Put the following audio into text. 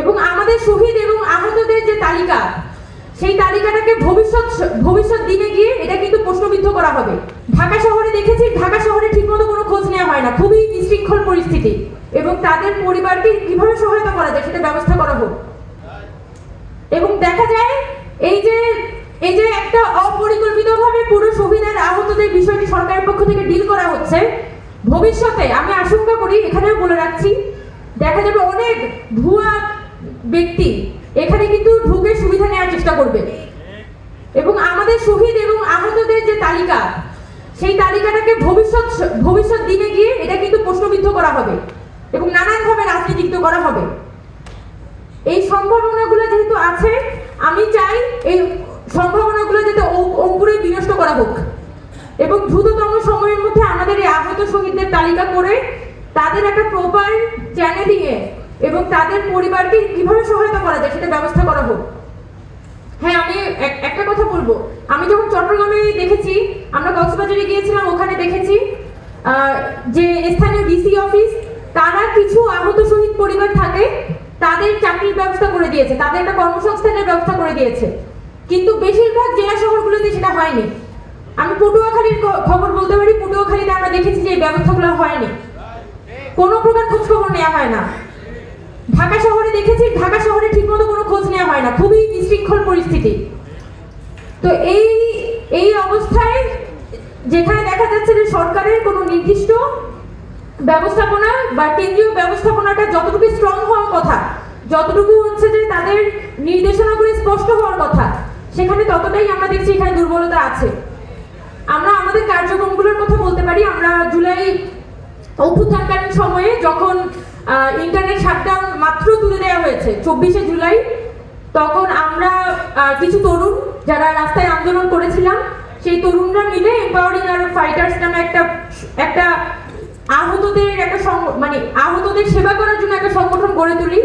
এবং আমাদের শহীদ এবং আহতদের যে তালিকা, সেই তালিকাটাকে ভবিষ্যৎ ভবিষ্যৎ দিনে গিয়ে এটা কিন্তু প্রশ্নবিদ্ধ করা হবে। ঢাকা শহরে দেখেছি, ঢাকা শহরে ঠিকমতো কোনো খোঁজ নেওয়া হয় না। খুবই বিশৃঙ্খল পরিস্থিতি এবং তাদের পরিবারকে কীভাবে সহায়তা করা যায় সেটা ব্যবস্থা করা হোক। এবং দেখা যায়, এই যে এই যে একটা অপরিকল্পিতভাবে পুরো আর আহতদের বিষয়টি সরকারের পক্ষ থেকে ডিল করা হচ্ছে, ভবিষ্যতে আমি আশঙ্কা করি, এখানেও বলে রাখছি, দেখা যাবে অনেক ভুয়া ব্যক্তি এখানে কিন্তু ঢুকে সুবিধা নেওয়ার চেষ্টা করবে। এবং আমাদের শহীদ এবং আহতদের যে তালিকা, সেই তালিকাটাকে ভবিষ্যৎ ভবিষ্যৎ দিনে গিয়ে এটা কিন্তু প্রশ্নবিদ্ধ করা হবে এবং নানানভাবে রাজনীতিক করা হবে। এই সম্ভাবনাগুলো যেহেতু আছে, আমি চাই এই সম্ভাবনাগুলো যাতে অঙ্কুরে বিনষ্ট করা হোক। এবং দ্রুততম সময়ের মধ্যে আমাদের এই আহত শহীদদের তালিকা করে তাদের একটা প্রপার চ্যানেলিংয়ে এবং তাদের পরিবারকে কীভাবে সহায়তা করা যায় সেটা ব্যবস্থা করা হোক। হ্যাঁ আমি এক- একটা কথা বলব। আমি যখন চট্টগ্রামে দেখেছি, আমরা কক্সবাজারে গিয়েছিলাম, ওখানে দেখেছি যে স্থানীয় ডিসি অফিস তারা কিছু আহত শহীদ পরিবার থাকে, তাদের চাকরির ব্যবস্থা করে দিয়েছে, তাদের একটা কর্মসংস্থানের ব্যবস্থা করে দিয়েছে। কিন্তু বেশিরভাগ জেলা শহরগুলোতে সেটা হয়নি। আমি পটুয়াখালীর খবর বলতে পারি, পটুয়াখালীতে আমরা দেখেছি যে এই ব্যবস্থাগুলো হয়নি। কোনো প্রকার খোঁজখবর নেওয়া হয় না। ঢাকা শহরে দেখেছি, ঢাকা শহরে ঠিকমতো কোনো খোঁজ নেওয়া হয় না। খুবই বিশৃঙ্খল পরিস্থিতি। তো এই এই অবস্থায় যেখানে দেখা যাচ্ছে যে সরকারের কোনো নির্দিষ্ট ব্যবস্থাপনা বা কেন্দ্রীয় ব্যবস্থাপনাটা যতটুকু স্ট্রং হওয়ার কথা, যতটুকু হচ্ছে যে তাদের নির্দেশনাগুলি স্পষ্ট হওয়ার কথা, সেখানে ততটাই আমরা দেখছি এখানে দুর্বলতা আছে। আমরা আমাদের কার্যক্রমগুলোর কথা বলতে পারি। আমরা জুলাই অভ্যুত্থানকালীন সময়ে যখন ইন্টারনেট শাটডাউন মাত্র তুলে দেওয়া হয়েছে, চব্বিশে জুলাই। তখন আমরা কিছু তরুণ যারা রাস্তায় আন্দোলন করেছিলাম, সেই তরুণরা মিলে এম্পাওয়ারিং আর ফাইটার্স নামে একটা একটা আহতদের একটা মানে আহতদের সেবা করার জন্য একটা সংগঠন গড়ে তুলি।